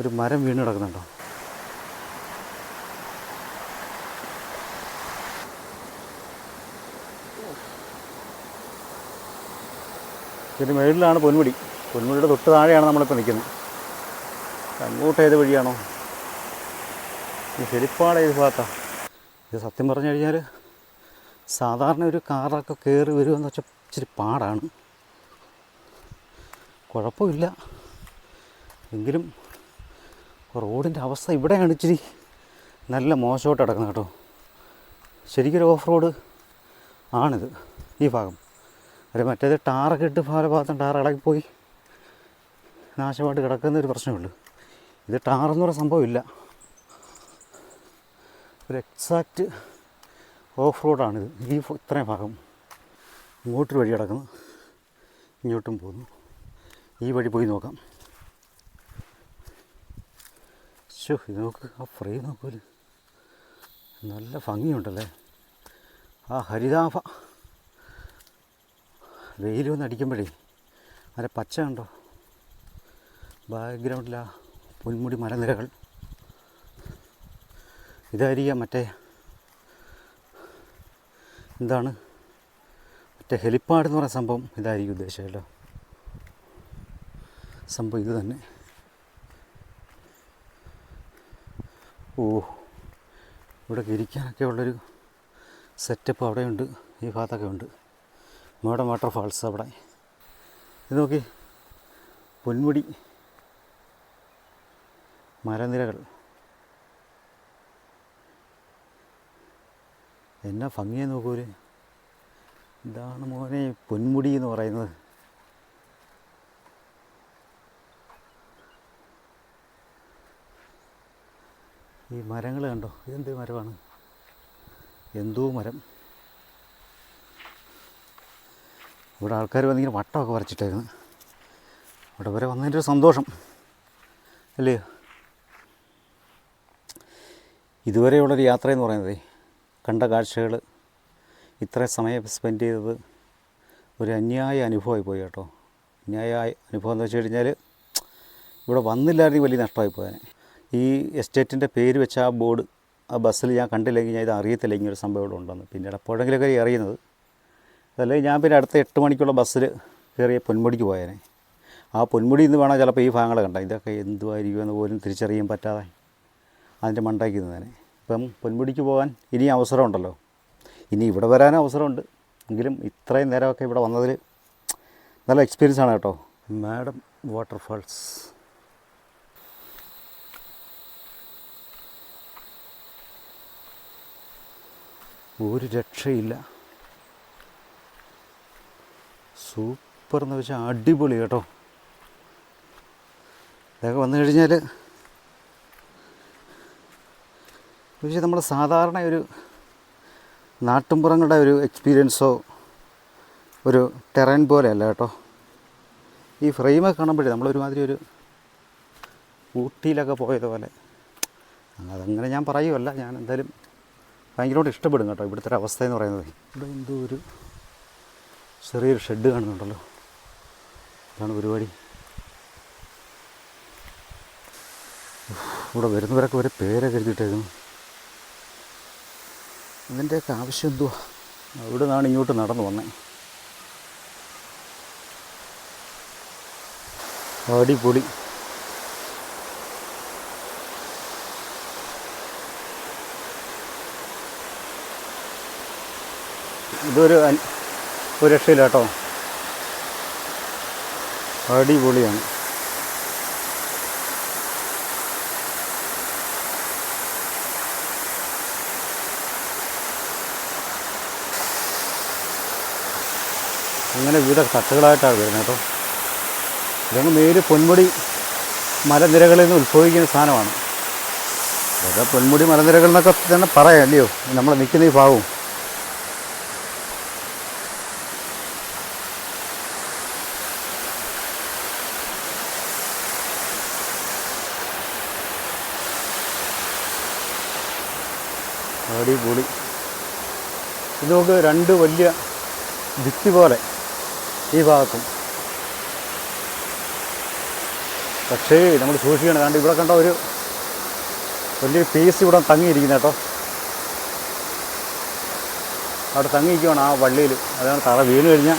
ഒരു മരം വീണ് കിടക്കുന്നുണ്ടോ? ഇതിന് മേളിലാണ് പൊന്മുടി പൊന്മുടിയുടെ തൊട്ട് താഴെയാണ് നമ്മളിപ്പോൾ നിൽക്കുന്നത്. അങ്ങോട്ട് ഏത് വഴിയാണോ? ഈ ഹെലിപ്പാട് ഏത് ഭാഗത്താണ് ഇത് സത്യം പറഞ്ഞു കഴിഞ്ഞാൽ സാധാരണ ഒരു കാറൊക്കെ കയറി വരുമെന്ന് വെച്ചാൽ ഇച്ചിരി പാടാണ്. കുഴപ്പമില്ല. എങ്കിലും റോഡിന്റെ അവസ്ഥ ഇവിടെയാണ് ഇച്ചിരി നല്ല മോശമായിട്ട് കിടക്കുന്നത് കേട്ടോ. ശരിക്കൊരു ഓഫ് റോഡ് ആണിത് ഈ ഭാഗം. അല്ല മറ്റേത് ടാറൊക്കെ ഇട്ട് പല ഭാഗത്തും ടാർ ഇളകിപ്പോയി. നാശമായിട്ട് കിടക്കുന്ന ഒരു പ്രശ്നമുള്ളൂ ഇത് ടാറെന്ന് പറയുന്ന സംഭവമില്ല ഒരു എക്സാക്റ്റ് ഓഫ് റോഡാണിത്. ഈ ഇത്രയും ഭാഗം ഇങ്ങോട്ടൊരു വഴി കിടക്കുന്നു. ഇങ്ങോട്ടും പോകുന്നു. ഈ വഴി പോയി നോക്കാം. ശോ ഇത് നോക്ക് ആ ഫ്രെയിം നോക്കൂൽ നല്ല ഭംഗിയുണ്ടല്ലേ? ആ ഹരിതാഭ. വെയിൽ വന്ന് അടിക്കുമ്പോഴേ നല്ല പച്ച കണ്ടോ? ബാക്ക്ഗ്രൗണ്ടിലാ പുൽമുടി മലനിരകൾ. ഇതായിരിക്കാം മറ്റേ എന്താണ്? മറ്റേ ഹെലിപ്പാഡ് എന്ന് പറയുന്ന സംഭവം. ഇതായിരിക്കും ഉദ്ദേശം കേട്ടോ. സംഭവം ഇത് തന്നെ. ഓ ഇവിടെ ഇരിക്കാനൊക്കെ ഉള്ളൊരു സെറ്റപ്പ് അവിടെയുണ്ട്. ഈ ഭാഗത്തൊക്കെ ഉണ്ട്. മോഡൻ വാട്ടർഫാൾസ് അവിടെ. ഇത് നോക്കി. പൊന്മുടി. മരനിരകൾ. എന്നാ ഭംഗിയെ നോക്കൂര് ഇതാണ് മോനെ പൊന്മുടി എന്ന് പറയുന്നത്. ഈ മരങ്ങൾ കണ്ടോ? ഇതെന്ത് മരമാണ്? എന്തോ മരം. ഇവിടെ ആൾക്കാർ വന്നിങ്ങനെ വട്ടമൊക്കെ വരച്ചിട്ടേക്കുന്നു ഇവിടെ വരെ വന്നതിന്റെ ഒരു സന്തോഷം. അല്ലേ? ഇതുവരെയുള്ളൊരു യാത്ര എന്ന് പറയുന്നത് കണ്ട കാഴ്ചകൾ ഇത്ര സമയം സ്പെൻഡ് ചെയ്തത് ഒരു അന്യായ അനുഭവമായി പോയി കേട്ടോ. അന്യായ അനുഭവം എന്ന് വെച്ച് കഴിഞ്ഞാൽ ഇവിടെ വന്നില്ലായിരുന്നെങ്കിൽ വലിയ നഷ്ടമായി പോയേനെ. ഈ എസ്റ്റേറ്റിന്റെ പേര് വെച്ച ആ ബോർഡ് ആ ബസ്സിൽ ഞാൻ കണ്ടില്ലെങ്കിൽ ഞാൻ ഇത് അറിയത്തില്ല ഇങ്ങനൊരു സംഭവം ഇവിടെ ഉണ്ടെന്ന്. പിന്നീട് കയറി അറിയുന്നത്. അതല്ലെങ്കിൽ ഞാൻ പിന്നെ അടുത്ത എട്ട് മണിക്കുള്ള ബസ്സിൽ കയറിയ പൊന്മുടിക്ക് പോയേനെ. ആ പൊന്മുടി എന്ന് വേണം ചിലപ്പോൾ ഈ ഭാഗങ്ങൾ കണ്ട ഇതൊക്കെ എന്തുമായിരിക്കുമെന്ന് പോലും തിരിച്ചറിയാൻ പറ്റാതെ അതിന്റെ മണ്ടയ്ക്ക് നിന്നേനെ. ഇപ്പം പൊന്മുടിക്ക് പോകാൻ ഇനി അവസരമുണ്ടല്ലോ. ഇനി ഇവിടെ വരാനും അവസരമുണ്ട്. എങ്കിലും ഇത്രയും നേരമൊക്കെ ഇവിടെ വന്നതിൽ നല്ല എക്സ്പീരിയൻസ് ആണ് കേട്ടോ. Madam waterfalls. ഒരു രക്ഷയില്ല. സൂപ്പർ എന്ന് വെച്ചാൽ അടിപൊളി കേട്ടോ. ഇതൊക്കെ വന്നു കഴിഞ്ഞാൽ പക്ഷേ നമ്മൾ സാധാരണ ഒരു നാട്ടിൻപുറങ്ങളുടെ ഒരു എക്സ്പീരിയൻസോ ഒരു ടെറൻ പോലെയല്ല കേട്ടോ. ഈ ഫ്രെയിമൊക്കെ കാണുമ്പോഴേ നമ്മളൊരുമാതിരി ഒരു ഊട്ടിയിലൊക്കെ പോയതുപോലെ. അതങ്ങനെ ഞാൻ പറയുമല്ല ഞാൻ എന്തായാലും ഭയങ്കരമായിട്ട് ഇഷ്ടപ്പെടും കേട്ടോ ഇവിടുത്തെ ഒരു അവസ്ഥ എന്ന് പറയുന്നത്. ഇവിടെ എന്തോ ഒരു ചെറിയൊരു ഷെഡ് കാണുന്നുണ്ടല്ലോ. അതാണ് പരിപാടി. ഇവിടെ വരുന്നവരൊക്കെ ഒരു പേരൊക്കെ എഴുതിയിട്ടേക്കുന്നു. ഇതിന്റെയൊക്കെ ആവശ്യം എന്തുവാ? അവിടെ നിന്നാണ് ഇങ്ങോട്ട് നടന്നു വന്നേ. അടിപൊളി. ഇതൊരു ഒരു രക്ഷയില്ല കേട്ടോ. അടിപൊളിയാണ്. അങ്ങനെ വിവിധ കട്ടുകളായിട്ടാണ് വരുന്നത് കേട്ടോ. ഇതങ്ങ് നേര് പൊന്മുടി മലനിരകളിൽ നിന്ന് ഉത്ഭവിക്കുന്ന സാധനമാണ്. അതൊക്കെ പൊന്മുടി മലനിരകൾ എന്നൊക്കെ തന്നെ പറയാം അല്ലയോ? നമ്മൾ നിൽക്കുന്ന ഈ ഭാഗവും. അടിപൊളി. ഇത് നമുക്ക് രണ്ട് വലിയ ഭിത്തി പോലെ ഈ ഭാഗത്തും. പക്ഷേ നമ്മൾ സൂക്ഷിക്കണം. കാരണം ഇവിടെ കണ്ട ഒരു വലിയ പീസ് ഇവിടെ തങ്ങിയിരിക്കുന്നത് കേട്ടോ. അവിടെ തങ്ങിയിരിക്കുകയാണ് ആ വള്ളിയിൽ. അതാണ് തറ വീണ് കഴിഞ്ഞാൽ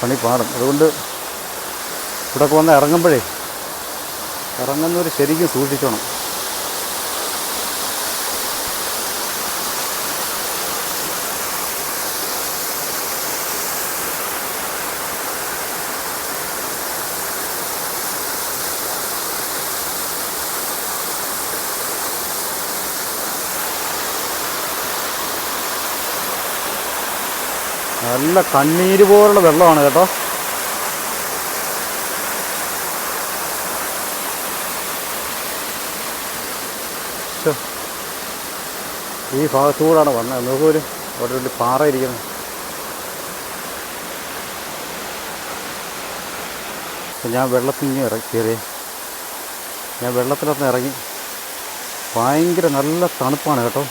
പണി പാടും അതുകൊണ്ട് ഇവിടെയൊക്കെ വന്ന് ഇറങ്ങുമ്പോഴേ ഇറങ്ങുന്നവർ ശരിക്കും സൂക്ഷിച്ചോണം. നല്ല കണ്ണീര് പോലുള്ള വെള്ളമാണ് കേട്ടോ. ഈ ഭാഗത്തൂടാണ് വന്നത്. നോക്കൂര് അവിടെ ഒരു പാറ ഇരിക്കുന്നത് അപ്പം ഞാൻ വെള്ളത്തിൽ നിന്ന് ഇറങ്ങി കയറിയേ. ഞാൻ വെള്ളത്തിലൊന്ന് ഇറങ്ങി. ഭയങ്കര നല്ല തണുപ്പാണ് കേട്ടോ.